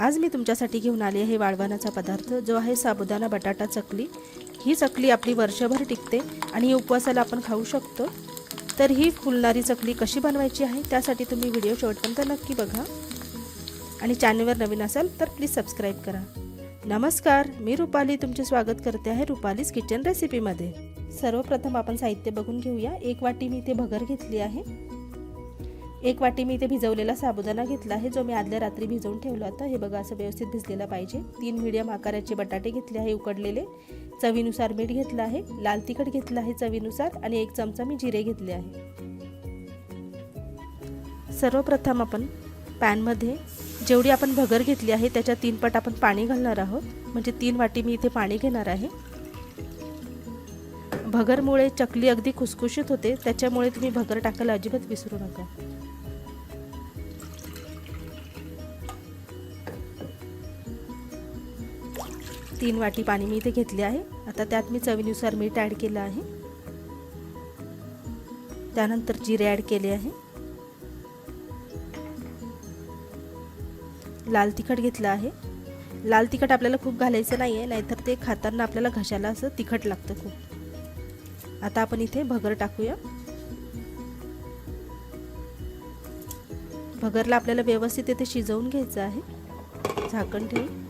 आज मी तुमच्यासाठी घेऊन आली आहे वाळवणाचा पदार्थ जो आहे साबुदाणा बटाटा चकली. ही चकली आपली वर्षभर टिकते आणि उपवासाला आपण खाऊ शकतो. तर ही फुलणारी चकली कशी बनवायची आहे त्यासाठी तुम्ही व्हिडिओ शेवटपर्यंत नक्की बघा. आणि चॅनलवर नवीन असाल तर प्लीज सबस्क्राईब करा. नमस्कार मी रुपाली. तुमचे स्वागत करते आहे रुपालीज किचन रेसिपीमध्ये सर्वप्रथम आपण साहित्य बघून घेऊया. एक वाटी मी इथे भगर घेतली आहे. एक वाटी मी इथे भिजवलेला साबुदाणा घेतला आहे जो मी आदल्या रात्री भिजवून ठेवला होता. हे बघा असं व्यवस्थित भिजलेला पाहिजे. तीन मिडियम आकाराचे बटाटे घेतले आहे उकडलेले. चवीनुसार मीठ घेतलं आहे लाल तिखट घेतलं आहे चवीनुसार आणि एक चमचा मी जिरे घेतले आहे. सर्वप्रथम आपण पॅनमध्ये जेवढी आपण भगर घेतली आहे त्याच्या तीन पट आपण पाणी घालणार आहोत. म्हणजे तीन वाटी मी इथे पाणी घेणार आहे. भगरमुळे चकली अगदी खुसखुशीत होते त्याच्यामुळे तुम्ही भगर टाकायला अजिबात विसरू नका. तीन वाटी पाणी मी इथे घेतले आहे. आता त्यात मी चवीनुसार मीठ ॲड केलं आहे. त्यानंतर जिरे ॲड केले आहे. लाल तिखट घेतलं आहे. लाल तिखट आपल्याला खूप घालायचं नाही आहे नाहीतर ते खाताना आपल्याला घशाला असं तिखट लागतं खूप. आता आपण इथे भगर टाकूया. भगरला आपल्याला व्यवस्थित इथे शिजवून घ्यायचं आहे. झाकण ठेवून.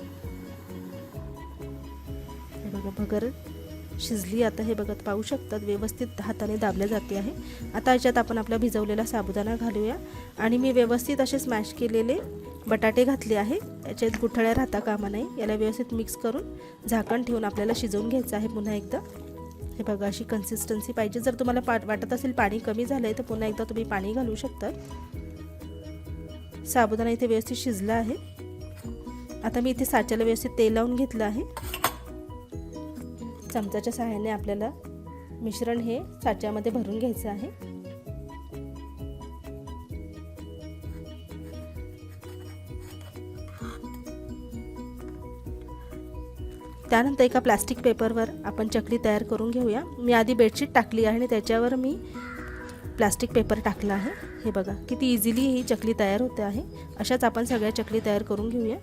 भगर शिजली. आता हे बघत पाहू शकतात व्यवस्थित हाताने दाबल्या जाते आहे. आता याच्यात आपण आपला भिजवलेला साबुदाणा घालूया. आणि मी व्यवस्थित असे स्मॅश केलेले बटाटे घातले आहे. याच्यात गुठळ्या राहता कामा नाही याला व्यवस्थित मिक्स करून झाकण ठेवून आपल्याला शिजवून घ्यायचं आहे पुन्हा एकदा. हे बघा अशी कन्सिस्टन्सी पाहिजे. जर तुम्हाला पा वाटत असेल पाणी कमी झालं आहे तर पुन्हा एकदा तुम्ही पाणी घालू शकता. साबुदाणा इथे व्यवस्थित शिजला आहे. आता मी इथे साच्याला व्यवस्थित तेल लावून घेतलं आहे. चमचाच्या सहाय्याने आपल्याला मिश्रण हे साच्यामध्ये भरून घ्यायचं आहे. त्यानंतर एका प्लास्टिक पेपरवर आपण चकली तयार करून घेऊया. मी आधी बेडशीट टाकली आहे आणि त्याच्यावर मी प्लास्टिक पेपर टाकला आहे. हे बघा किती इझिली ही चकली तयार होते आहे. अशाच आपण सगळ्या चकली तयार करून घेऊया.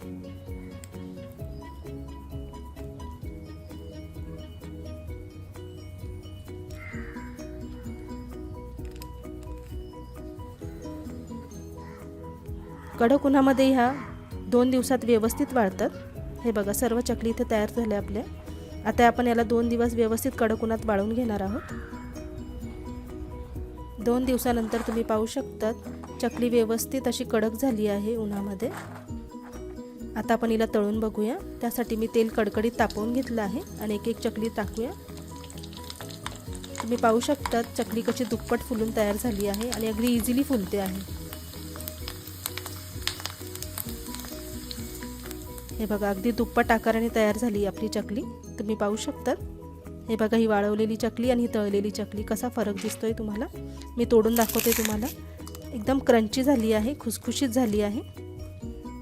कडक उन्हामध्ये ह्या दोन दिवसात व्यवस्थित वाळतात हे बघा सर्व चकली इथे तयार झाल्या आपल्या. आता आपण याला दोन दिवस व्यवस्थित कडक उन्हात वाळून घेणार आहोत. दोन दिवसानंतर तुम्ही पाहू शकतात चकली व्यवस्थित अशी कडक झाली आहे उन्हामध्ये. आता आपण हिला तळून बघूया. त्यासाठी मी तेल कडकडीत तापवून घेतलं आहे आणि एक एक चकली टाकूया. तुम्ही पाहू शकतात चकली कशी दुप्पट फुलून तयार झाली आहे आणि अगदी इझिली फुलते आहे. हे बघा अगदी दुप्पट आकाराने तयार झाली आपली चकली. तुम्ही पाहू शकतात. हे बघा ही वाळवलेली चकली आणि ही तळलेली चकली कसा फरक दिसतोय तुम्हाला? मी तोडून दाखवते तुम्हाला. एकदम क्रंची झाली आहे खुसखुशीत झाली आहे.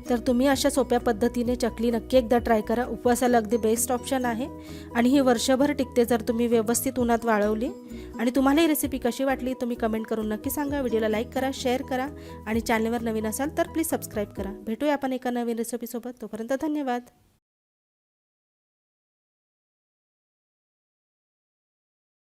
तर तुम्ही अशा सोप्या पद्धतीने चकली नक्की एकदा ट्राय करा. उपवासाला अगदी बेस्ट ऑप्शन आहे. आणि ही वर्षभर टिकते जर तुम्ही व्यवस्थित उन्हात वाळवली. आणि तुम्हाला ही रेसिपी कशी वाटली तुम्ही कमेंट करून नक्की सांगा. व्हिडिओला लाईक करा शेअर करा. आणि चॅनलवर नवीन असाल तर प्लीज सबस्क्राईब करा. भेटूया आपण एका नवीन रेसिपीसोबत तोपर्यंत धन्यवाद.